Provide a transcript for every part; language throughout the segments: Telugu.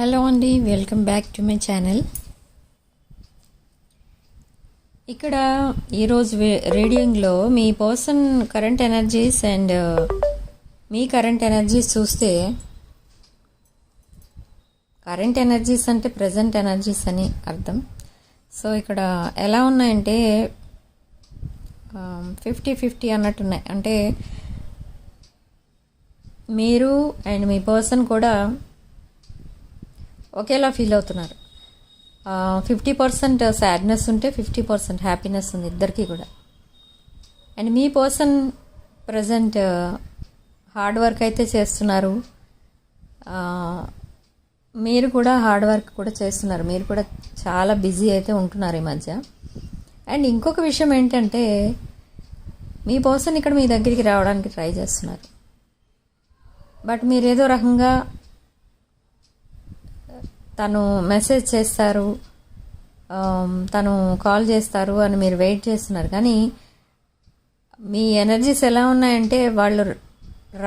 హలో అండి welcome back to my channel. ఇక్కడ ఈరోజు రీడింగ్లో మీ పర్సన్ కరెంట్ ఎనర్జీస్ అండ్ మీ కరెంట్ ఎనర్జీస్ చూస్తే కరెంట్ ఎనర్జీస్ అంటే ప్రజెంట్ ఎనర్జీస్ అని అర్థం. సో ఇక్కడ ఎలా ఉన్నాయంటే ఫిఫ్టీ ఫిఫ్టీ అన్నట్టున్నాయి. అంటే మీరు అండ్ మీ పర్సన్ కూడా ఒకేలా ఫీల్ అవుతున్నారు. ఫిఫ్టీ పర్సెంట్ సాడ్నెస్ ఉంటే ఫిఫ్టీ పర్సెంట్ హ్యాపీనెస్ ఉంది ఇద్దరికీ కూడా. అండ్ మీ పర్సన్ ప్రజెంట్ హార్డ్ వర్క్ అయితే చేస్తున్నారు. మీరు కూడా హార్డ్ వర్క్ కూడా చేస్తున్నారు. మీరు కూడా చాలా బిజీ అయితే ఉంటున్నారు ఈ మధ్య. అండ్ ఇంకొక విషయం ఏంటంటే మీ పర్సన్ ఇక్కడ మీ దగ్గరికి రావడానికి ట్రై చేస్తున్నారు. బట్ మీరు ఏదో రకంగా తను మెసేజ్ చేస్తారు తను కాల్ చేస్తారు అని మీరు వెయిట్ చేస్తున్నారు. కానీ మీ ఎనర్జీస్ ఎలా ఉన్నాయంటే వాళ్ళు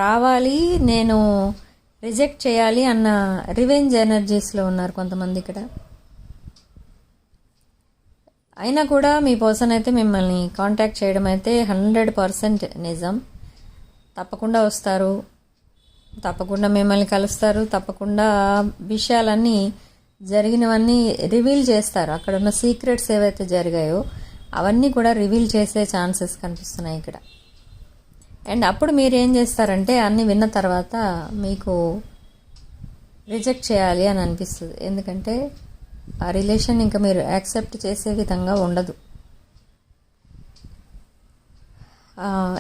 రావాలి నేను రిజెక్ట్ చేయాలి అన్న రివెంజ్ ఎనర్జీస్లో ఉన్నారు కొంతమంది ఇక్కడ. అయినా కూడా మీ పర్సన్ అయితే మిమ్మల్ని కాంటాక్ట్ చేయడం అయితే హండ్రెడ్ పర్సెంట్ నిజం. తప్పకుండా వస్తారు. తప్పకుండా మిమ్మల్ని కలుస్తారు. తప్పకుండా విషయాలన్నీ జరిగినవన్నీ రివీల్ చేస్తారు. అక్కడ ఉన్న సీక్రెట్స్ ఏవైతే జరిగాయో అవన్నీ కూడా రివీల్ చేసే ఛాన్సెస్ కనిపిస్తున్నాయి ఇక్కడ. అండ్ అప్పుడు మీరు ఏం చేస్తారంటే అన్నీ విన్న తర్వాత మీకు రిజెక్ట్ చేయాలి అని అనిపిస్తుంది. ఎందుకంటే ఆ రిలేషన్ ఇంకా మీరు యాక్సెప్ట్ చేసే విధంగా ఉండదు ఆ,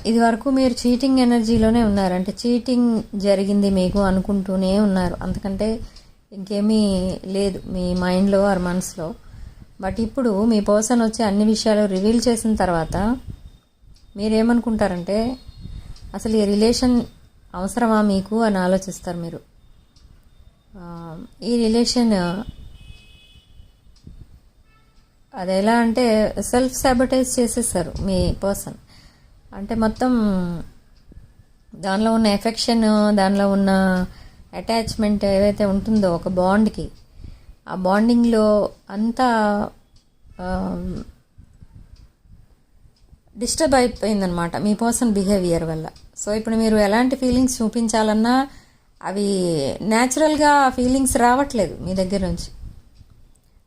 ఇది వరకు మీరు చీటింగ్ ఎనర్జీలోనే ఉన్నారు. అంటే చీటింగ్ జరిగింది మీకు అనుకుంటూనే ఉన్నారు. అంతకంటే ఇంకేమీ లేదు మీ మైండ్లో ఆర్ మనసులో. బట్ ఇప్పుడు మీ పర్సన్ వచ్చి అన్ని విషయాలు రివీల్ చేసిన తర్వాత మీరేమనుకుంటారంటే అసలు ఈ రిలేషన్ అవసరమా మీకు అని ఆలోచిస్తారు మీరు. ఈ రిలేషన్ అది ఎలా అంటే సెల్ఫ్ సాబటైజ్ చేసేస్తారు మీ పర్సన్. అంటే మొత్తం దానిలో ఉన్న ఎఫెక్షన్ దానిలో ఉన్న అటాచ్మెంట్ ఏదైతే ఉంటుందో ఒక బాండ్కి ఆ బాండింగ్లో అంతా డిస్టర్బ్ అయిపోయిందనమాట మీ పర్సన్ బిహేవియర్ వల్ల. సో ఇప్పుడు మీరు ఎలాంటి ఫీలింగ్స్ చూపించాలన్నా అవి న్యాచురల్గా ఫీలింగ్స్ రావట్లేదు మీ దగ్గర నుంచి.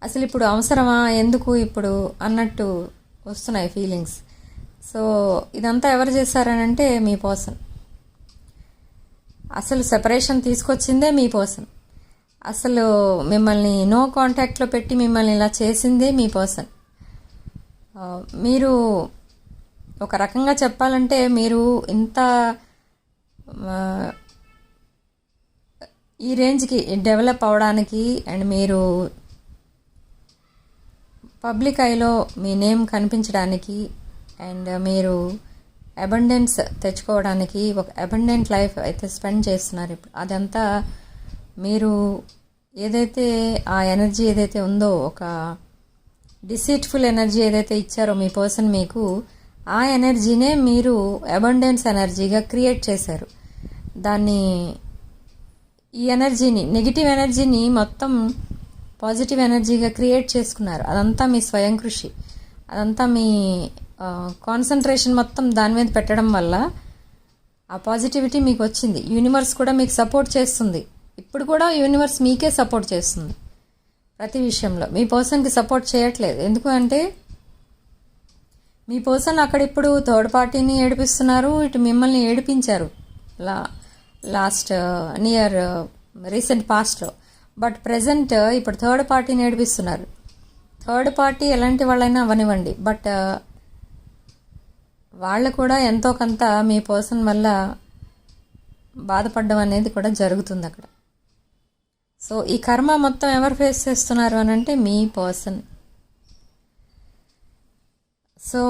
అసలు ఇప్పుడు అవసరమా? ఎందుకు ఇప్పుడు? అన్నట్టు వస్తున్నాయి ఫీలింగ్స్. సో ఇదంతా ఎవరు చేశారనంటే మీ పర్సన్. అసలు సెపరేషన్ తీసుకొచ్చిందే మీ పర్సన్. అసలు మిమ్మల్ని నో కాంటాక్ట్లో పెట్టి మిమ్మల్ని ఇలా చేసిందే మీ పర్సన్. మీరు ఒక రకంగా చెప్పాలంటే మీరు ఇంత ఈ రేంజ్కి డెవలప్ అవడానికి అండ్ మీరు పబ్లిక్ ఐలో మీ నేమ్ కనిపించడానికి అండ్ మీరు అబండెన్స్ తెచ్చుకోవడానికి ఒక అబండెంట్ లైఫ్ అయితే స్పెండ్ చేస్తున్నారు ఇప్పుడు. అదంతా మీరు ఏదైతే ఆ ఎనర్జీ ఏదైతే ఉందో ఒక డిసీట్ఫుల్ ఎనర్జీ ఏదైతే ఇచ్చారో మీ పర్సన్ మీకు ఆ ఎనర్జీనే మీరు అబండెన్స్ ఎనర్జీగా క్రియేట్ చేశారు. దాన్ని ఈ ఎనర్జీని నెగిటివ్ ఎనర్జీని మొత్తం పాజిటివ్ ఎనర్జీగా క్రియేట్ చేసుకున్నారు. అదంతా మీ స్వయం కృషి. అదంతా మీ కాన్సన్ట్రేషన్ మొత్తం దాని మీద పెట్టడం వల్ల ఆ పాజిటివిటీ మీకు వచ్చింది. యూనివర్స్ కూడా మీకు సపోర్ట్ చేస్తుంది. ఇప్పుడు కూడా యూనివర్స్ మీకే సపోర్ట్ చేస్తుంది. ప్రతి విషయంలో. మీ పర్సన్కి సపోర్ట్ చేయట్లేదు. ఎందుకు అంటే మీ పర్సన్ అక్కడ ఇప్పుడు థర్డ్ పార్టీని ఏడిపిస్తున్నారు ఇటు మిమ్మల్ని ఏడిపించారు. లా లాస్ట్ నియర్ రీసెంట్ పాస్ట్లో బట్ ప్రజెంట్ ఇప్పుడు థర్డ్ పార్టీని ఏడిపిస్తున్నారు. థర్డ్ పార్టీ ఎలాంటి వాళ్ళైనా అవనివ్వండి. బట్ వాళ్ళు కూడా ఎంతో కొంత మీ పర్సన్ వల్ల బాధపడడం అనేది కూడా జరుగుతుంది అక్కడ. సో ఈ కర్మ మొత్తం ఎవరు ఫేస్ చేస్తున్నారు అని అంటే మీ పర్సన్. సో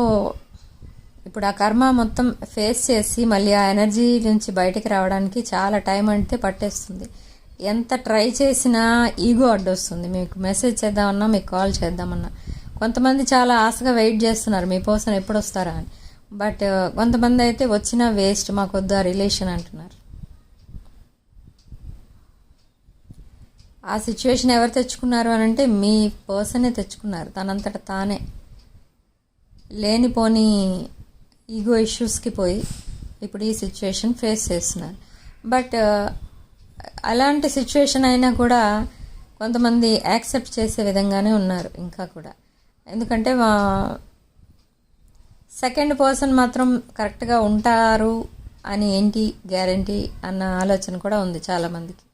ఇప్పుడు ఆ కర్మ మొత్తం ఫేస్ చేసి మళ్ళీ ఆ ఎనర్జీ నుంచి బయటికి రావడానికి చాలా టైం అంటే పట్టేస్తుంది. ఎంత ట్రై చేసినా ఈగో అడ్డొస్తుంది. మీకు మెసేజ్ చేద్దామన్నా మీకు కాల్ చేద్దామన్నా. కొంతమంది చాలా ఆశగా వెయిట్ చేస్తున్నారు. మీ పర్సన్ ఎప్పుడు వస్తారా అని. బట్ uh, కొంతమంది అయితే వచ్చినా వేస్ట్ మాకొద్దు ఆ రిలేషన్ అంటున్నారు. ఆ సిచ్యువేషన్ ఎవరు తెచ్చుకున్నారు అని అంటే మీ పర్సనే తెచ్చుకున్నారు. తనంతట తానే. లేనిపోని ఈగో ఇష్యూస్కి పోయి ఇప్పుడు ఈ సిచ్యువేషన్ ఫేస్ చేస్తున్నారు. బట్ uh, అలాంటి సిచ్యువేషన్ అయినా కూడా కొంతమంది యాక్సెప్ట్ చేసే విధంగానే ఉన్నారు ఇంకా కూడా. ఎందుకంటే సెకండ్ పర్సన్ మాత్రం కరెక్ట్గా ఉంటారు అని ఏంటి గ్యారంటీ అన్న ఆలోచన కూడా ఉంది చాలామందికి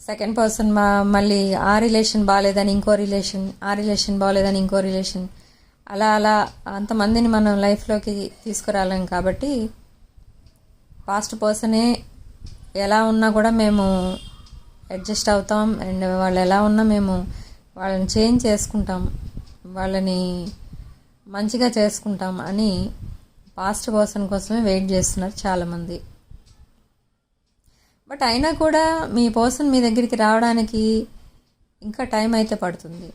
సెకండ్ పర్సన్ మా మళ్ళీ ఆ రిలేషన్ బాగాలేదని ఇంకో రిలేషన్ ఆ రిలేషన్ బాగాలేదని ఇంకో రిలేషన్ అలా అలా అంతమందిని మనం లైఫ్లోకి తీసుకురాలేం కాబట్టి పాస్ట్ పర్సనే ఎలా ఉన్నా కూడా మేము అడ్జస్ట్ అవుతాం. అండ్ వాళ్ళు ఎలా ఉన్నా మేము వాళ్ళని చేంజ్ చేసుకుంటాం. వాళ్ళని మంచిగా చేసుకుంటాం అని పాస్ట్ పర్సన్ కోసమే వెయిట్ చేస్తున్నారు చాలామంది. బట్ అయినా కూడా మీ పర్సన్ మీ దగ్గరికి రావడానికి ఇంకా టైం అయితే పడుతుంది.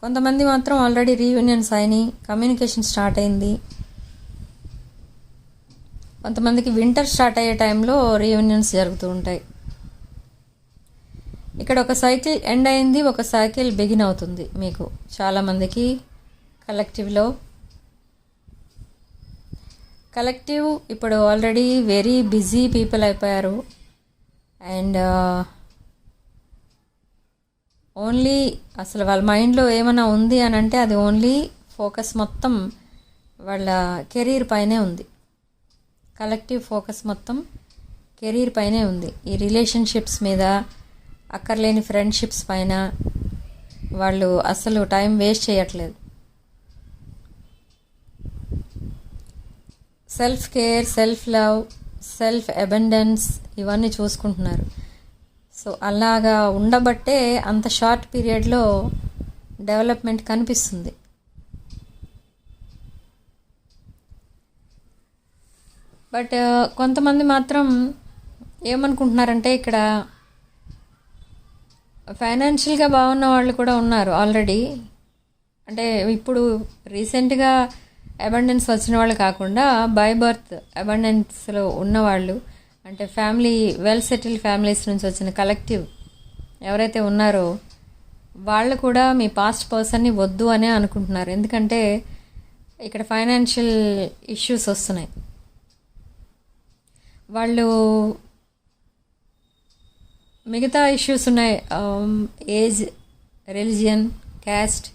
కొంతమంది మాత్రం ఆల్రెడీ రీయూనియన్స్ అయినాయి కమ్యూనికేషన్ స్టార్ట్ అయింది. కొంతమందికి వింటర్ స్టార్ట్ అయ్యే టైంలో రీయూనియన్స్ జరుగుతూ ఉంటాయి. ఇక్కడ ఒక సైకిల్ ఎండ్ అయింది ఒక సైకిల్ బిగిన్ అవుతుంది మీకు. చాలామందికి కలెక్టివ్లో కలెక్టివ్ ఇప్పుడు ఆల్రెడీ వెరీ బిజీ పీపుల్ అయిపోయారు. అండ్ ఓన్లీ uh, అసలు వాళ్ళ మైండ్లో ఏమైనా ఉంది అని అంటే అది ఓన్లీ ఫోకస్ మొత్తం వాళ్ళ కెరీర్ పైనే ఉంది. కలెక్టివ్ ఫోకస్ మొత్తం కెరీర్ పైనే ఉంది. ఈ రిలేషన్షిప్స్ మీద అక్కర్లేని ఫ్రెండ్షిప్స్ పైన వాళ్ళు అసలు టైం వేస్ట్ చేయట్లేదు. Self care self love self abundance ఇవన్నీ చూసుకుంటున్నారు. సో అలాగా ఉండబట్టే అంత షార్ట్ పీరియడ్లో డెవలప్మెంట్ కనిపిస్తుంది. బట్ కొంతమంది మాత్రం ఏమనుకుంటున్నారంటే ఇక్కడ ఫైనాన్షియల్గా బాగున్న వాళ్ళు కూడా ఉన్నారు ఆల్రెడీ. అంటే ఇప్పుడు రీసెంట్గా అబండెన్స్ వచ్చిన వాళ్ళు కాకుండా బై బర్త్ అబండెన్స్లో ఉన్నవాళ్ళు అంటే ఫ్యామిలీ వెల్ సెటిల్ ఫ్యామిలీస్ నుంచి వచ్చిన కలెక్టివ్ ఎవరైతే ఉన్నారో వాళ్ళు కూడా మీ పాస్ట్ పర్సన్ని వద్దు అనే అనుకుంటున్నారు. ఎందుకంటే ఇక్కడ ఫైనాన్షియల్ ఇష్యూస్ వస్తున్నాయి. వాళ్ళు మిగతా ఇష్యూస్ ఉన్నాయి. ఏజ్ రిలిజియన్ క్యాస్ట్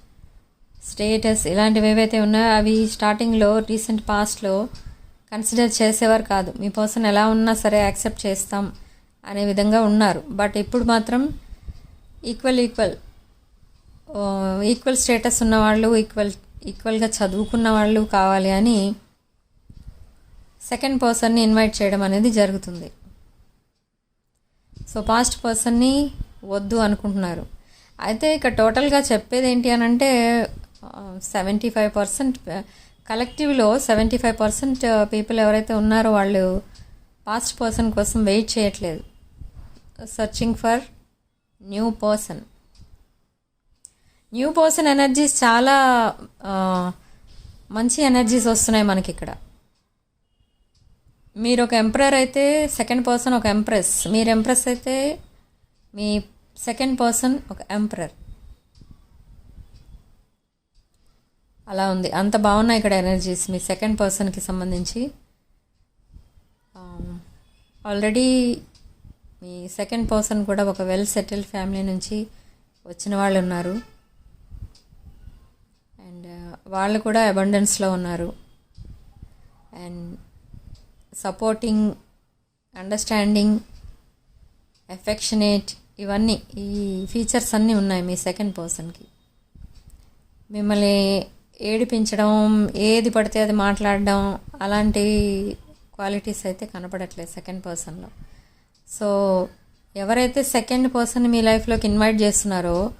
స్టేటస్ ఇలాంటివి ఏవైతే ఉన్నాయో అవి స్టార్టింగ్లో రీసెంట్ పాస్ట్లో కన్సిడర్ చేసేవారు కాదు. మీ పర్సన్ ఎలా ఉన్నా సరే యాక్సెప్ట్ చేస్తాం అనే విధంగా ఉన్నారు. బట్ ఇప్పుడు మాత్రం ఈక్వల్ ఈక్వల్ ఈక్వల్ స్టేటస్ ఉన్నవాళ్ళు ఈక్వల్ ఈక్వల్గా చదువుకున్న వాళ్ళు కావాలి అని సెకండ్ పర్సన్ని ఇన్వైట్ చేయడం అనేది జరుగుతుంది. సో పాస్ట్ పర్సన్ని వద్దు అనుకుంటున్నారు. అయితే ఇక్కడ టోటల్గా చెప్పేది ఏంటి అని అంటే సెవెంటీ ఫైవ్ పర్సెంట్ కలెక్టివ్లో సెవెంటీ ఫైవ్ పర్సెంట్ పీపుల్ ఎవరైతే ఉన్నారో వాళ్ళు పాస్ట్ పర్సన్ కోసం వెయిట్ చేయట్లేదు. Searching for new person new person energies చాలా మంచి ఎనర్జీస్ వస్తున్నాయి మనకి ఇక్కడ. మీరు ఒక ఎంప్రర్ అయితే సెకండ్ పర్సన్ ఒక ఎంప్రెస్ మీరు ఎంప్రెస్ అయితే మీ సెకండ్ పర్సన్ ఒక ఎంప్రర్ అలా ఉంది. అంత బాగున్నాయి ఇక్కడ ఎనర్జీస్ మీ సెకండ్ పర్సన్కి సంబంధించి. Um, ఆల్రెడీ మీ సెకండ్ పర్సన్ కూడా ఒక వెల్ సెటిల్డ్ ఫ్యామిలీ నుంచి వచ్చిన వాళ్ళు ఉన్నారు. అండ్ uh, వాళ్ళు కూడా అబండెన్స్లో ఉన్నారు. అండ్ సపోర్టింగ్ అండర్స్టాండింగ్ ఎఫెక్షనేట్ ఇవన్నీ ఈ ఫీచర్స్ అన్నీ ఉన్నాయి మీ సెకండ్ పర్సన్కి మిమ్మల్ని ఏడిపించడం ఏది పడితే అది మాట్లాడడం అలాంటి క్వాలిటీస్ అయితే కనపడట్లేదు సెకండ్ పర్సన్లో సో ఎవరైతే సెకండ్ పర్సన్ మీ లైఫ్లోకి ఇన్వైట్ చేస్తున్నారో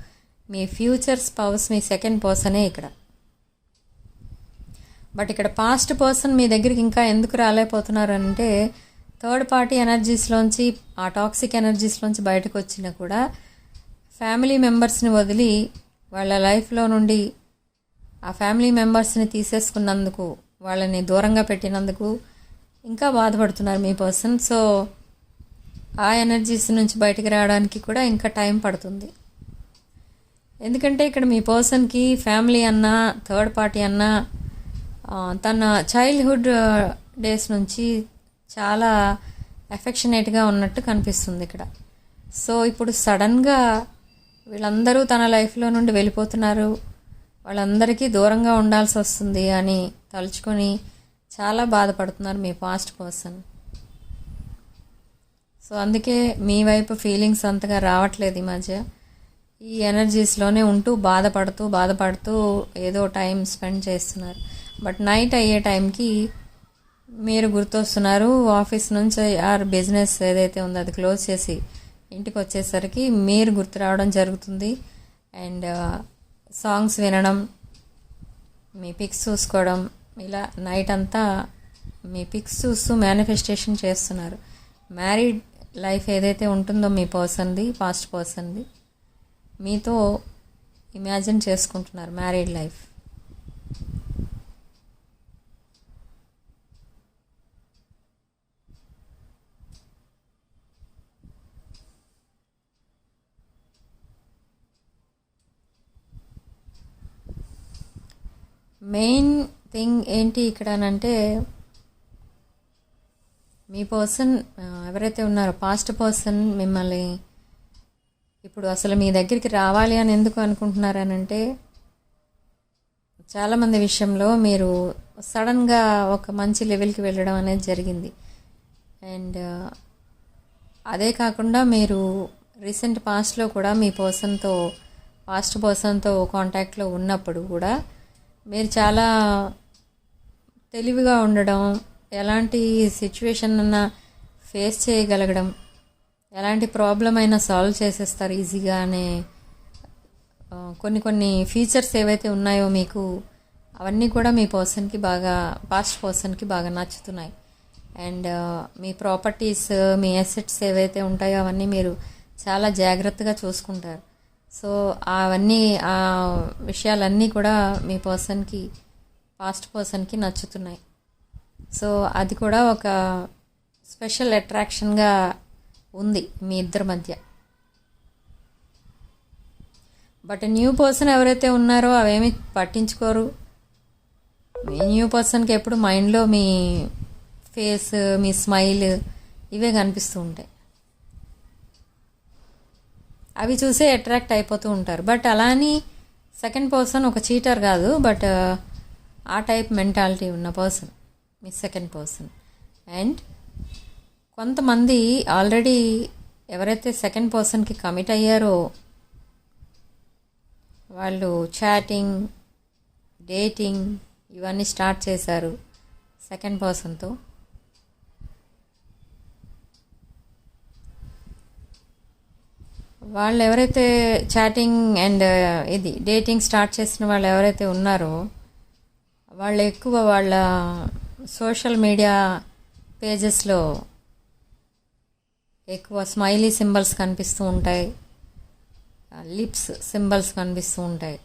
మీ ఫ్యూచర్ స్పౌస్ మీ సెకండ్ పర్సనే ఇక్కడ. బట్ ఇక్కడ పాస్ట్ పర్సన్ మీ దగ్గరికి ఇంకా ఎందుకు రాలేకపోతున్నారు అంటే థర్డ్ పార్టీ ఎనర్జీస్లోంచి ఆ టాక్సిక్ ఎనర్జీస్లోంచి బయటకు వచ్చినా కూడా ఫ్యామిలీ మెంబర్స్ని వదిలి వాళ్ళ లైఫ్లో నుండి ఆ ఫ్యామిలీ మెంబర్స్ని తీసేసుకున్నందుకు వాళ్ళని దూరంగా పెట్టినందుకు ఇంకా బాధపడుతున్నారు మీ పర్సన్ సో ఆ ఎనర్జీస్ నుంచి బయటకు రావడానికి కూడా ఇంకా టైం పడుతుంది. ఎందుకంటే ఇక్కడ మీ పర్సన్కి ఫ్యామిలీ అన్నా థర్డ్ పార్టీ అన్నా తన చైల్డ్హుడ్ డేస్ నుంచి చాలా ఎఫెక్షనేట్గా ఉన్నట్టు కనిపిస్తుంది ఇక్కడ. సో ఇప్పుడు సడన్గా వీళ్ళందరూ తన లైఫ్లో నుండి వెళ్ళిపోతున్నారు. వాళ్ళందరికీ దూరంగా ఉండాల్సి వస్తుంది అని తలుచుకొని చాలా బాధపడుతున్నారు మీ పాస్ట్ పర్సన్ సో అందుకే మీ వైపు ఫీలింగ్స్ అంతగా రావట్లేదు ఈ మధ్య. ఈ ఎనర్జీస్లోనే ఉంటూ బాధపడుతూ బాధపడుతూ ఏదో టైం స్పెండ్ చేస్తున్నారు. బట్ నైట్ అయ్యే టైంకి మీరు గుర్తొస్తున్నారు ఆఫీస్ నుంచి ఆర్ బిజినెస్ ఏదైతే ఉందో అది క్లోజ్ చేసి ఇంటికి వచ్చేసరికి మీరు గుర్తు రావడం జరుగుతుంది. అండ్ సాంగ్స్ వినడం మీ పిక్స్ చూసుకోవడం ఇలా నైట్ అంతా మీ పిక్స్ చూస్తూ మేనిఫెస్టేషన్ చేస్తున్నారు. మ్యారీడ్ లైఫ్ ఏదైతే ఉంటుందో మీ పర్సన్ది పాస్ట్ పర్సన్ది మీతో ఇమాజిన్ చేసుకుంటున్నారు మ్యారీడ్ లైఫ్ మెయిన్ థింగ్ ఏంటి ఇక్కడ అంటే మీ పర్సన్ ఎవరైతే ఉన్నారో పాస్ట్ పర్సన్ మిమ్మల్ని ఇప్పుడు అసలు మీ దగ్గరికి రావాలి అని ఎందుకు అనుకుంటున్నారనంటే చాలామంది విషయంలో మీరు సడన్గా ఒక మంచి లెవెల్కి వెళ్ళడం అనేది జరిగింది. అండ్ అదే కాకుండా మీరు రీసెంట్ పాస్ట్లో కూడా మీ పర్సన్తో పాస్ట్ పర్సన్తో కాంటాక్ట్లో ఉన్నప్పుడు కూడా మీరు చాలా తెలివిగా ఉండడం ఎలాంటి సిచ్యువేషన్ అన్నా ఫేస్ చేయగలగడం ఎలాంటి ప్రాబ్లం అయినా సాల్వ్ చేసేస్తారు ఈజీగా అనే కొన్ని కొన్ని ఫీచర్స్ ఏవైతే ఉన్నాయో మీకు అవన్నీ కూడా మీ పర్సన్కి బాగా పాస్ట్ పర్సన్కి బాగా నచ్చుతున్నాయి. అండ్ మీ ప్రాపర్టీస్ మీ అసెట్స్ ఏవైతే ఉంటాయో అవన్నీ మీరు చాలా జాగ్రత్తగా చూసుకుంటారు. సో అవన్నీ ఆ విషయాలన్నీ కూడా మీ పర్సన్కి పాస్ట్ పర్సన్కి నచ్చుతున్నాయి. సో అది కూడా ఒక స్పెషల్ అట్రాక్షన్గా ఉంది మీ ఇద్దరి మధ్య. బట్ న్యూ పర్సన్ ఎవరైతే ఉన్నారో అవేమి పట్టించుకోరు. మీ న్యూ పర్సన్కి ఎప్పుడు మైండ్లో మీ ఫేస్ మీ స్మైల్ ఇవే కనిపిస్తూ ఉంటాయి. అవి చూసే అట్రాక్ట్ అయిపోతూ ఉంటారు. బట్ అలా అని సెకండ్ పర్సన్ ఒక చీటర్ కాదు బట్ ఆ టైప్ మెంటాలిటీ ఉన్న పర్సన్ మీ సెకండ్ పర్సన్. అండ్ కొంతమంది ఆల్రెడీ ఎవరైతే సెకండ్ పర్సన్కి కమిట్ అయ్యారో వాళ్ళు చాటింగ్ డేటింగ్ ఇవన్నీ స్టార్ట్ చేశారు సెకండ్ పర్సన్తో. వాళ్ళు ఎవరైతే చాటింగ్ అండ్ uh, ఇది డేటింగ్ స్టార్ట్ చేసిన వాళ్ళు ఎవరైతే ఉన్నారో వాళ్ళు ఎక్కువ వాళ్ళ సోషల్ మీడియా పేజెస్లో ఎక్కువ స్మైలీ సింబల్స్ కనిపిస్తూ ఉంటాయి uh, లిప్స్ సింబల్స్ కనిపిస్తూ ఉంటాయి.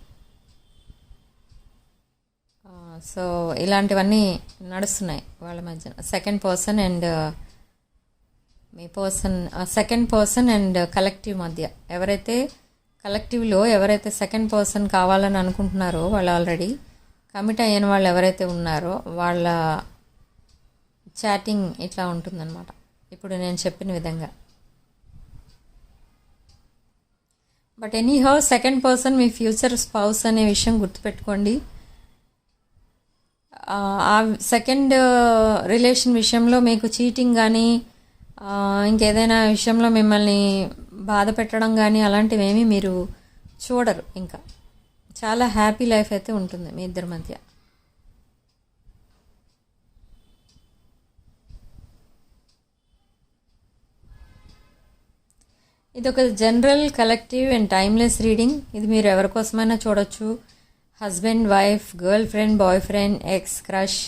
Uh, సో ఇలాంటివన్నీ నడుస్తున్నాయి వాళ్ళ మధ్య second person and me person second person and collective మధ్య. ఎవరైతే కలెక్టివ్లో ఎవరైతే సెకండ్ పర్సన్ కావాలని అనుకుంటున్నారో వాళ్ళు ఆల్రెడీ కమిట్ అయిన వాళ్ళు ఎవరైతే ఉన్నారో వాళ్ళ చాటింగ్ ఇట్లా ఉంటుందన్నమాట. ఇప్పుడు నేను చెప్పిన విధంగా. But anyhow second person మీ ఫ్యూచర్ స్పౌస్ అనే విషయం గుర్తుపెట్టుకోండి. ఆ, సెకండ్ రిలేషన్ uh, విషయంలో మీకు చీటింగ్ కానీ ఇంకేదైనా విషయంలో మిమ్మల్ని బాధ పెట్టడం కానీ అలాంటివి ఏమీ మీరు చూడరు ఇంకా. చాలా హ్యాపీ లైఫ్ అయితే ఉంటుంది మీ ఇద్దరి మధ్య. ఇది ఒక general collective and timeless reading. ఇది మీరు ఎవరి కోసమైనా చూడొచ్చు. Husband wife girlfriend boyfriend ex crush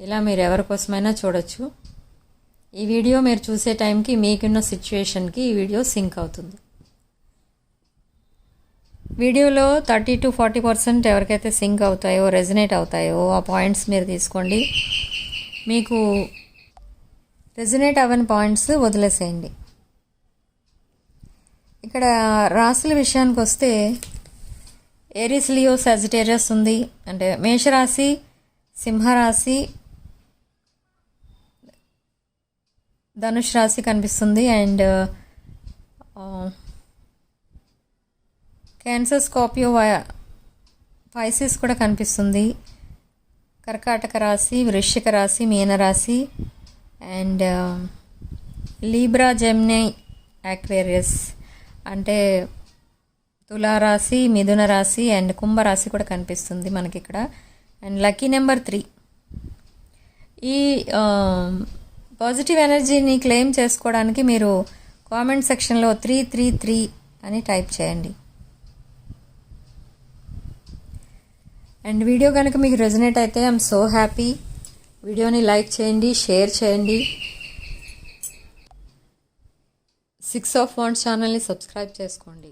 ఇలా మీరు ఎవరి కోసమైనా చూడొచ్చు. ఈ వీడియో మీరు చూసే టైంకి మీకున్న సిచ్యువేషన్కి ఈ వీడియో సింక్ అవుతుంది. వీడియోలో థర్టీ టు ఫార్టీ పర్సెంట్ ఎవరికైతే సింక్ అవుతాయో రెజనేట్ అవుతాయో ఆ పాయింట్స్ మీరు తీసుకోండి. మీకు రెజనేట్ అవ్వని పాయింట్స్ వదిలేసేయండి. ఇక్కడ రాసుల విషయానికి వస్తే ఏరిస్ లియో సజిటేరియస్ ఉంది. అంటే మేషరాశి సింహరాశి ధనుష్ రాశి కనిపిస్తుంది అండ్ క్యాన్సర్ స్కార్పియో పైసెస్ కూడా కనిపిస్తుంది. కర్కాటక రాశి వృశ్చిక రాశి మీనరాశి అండ్ లీబ్రా జెమ్నై యాక్వేరియస్ అంటే తులారాశి మిథున రాశి అండ్ కుంభరాశి కూడా కనిపిస్తుంది మనకి ఇక్కడ. And lucky number three. ఈ um, పాజిటివ్ ఎనర్జీని క్లెయిమ్ చేసుకోవడానికి మీరు కామెంట్ సెక్షన్లో త్రీ త్రీ త్రీ అని టైప్ చేయండి. అండ్ వీడియో కనుక మీకు రెజనేట్ అయితే ఐఎమ్ సో హ్యాపీ వీడియోని లైక్ చేయండి షేర్ చేయండి. సిక్స్ ఆఫ్ వాన్స్ ఛానల్ని సబ్స్క్రైబ్ చేసుకోండి.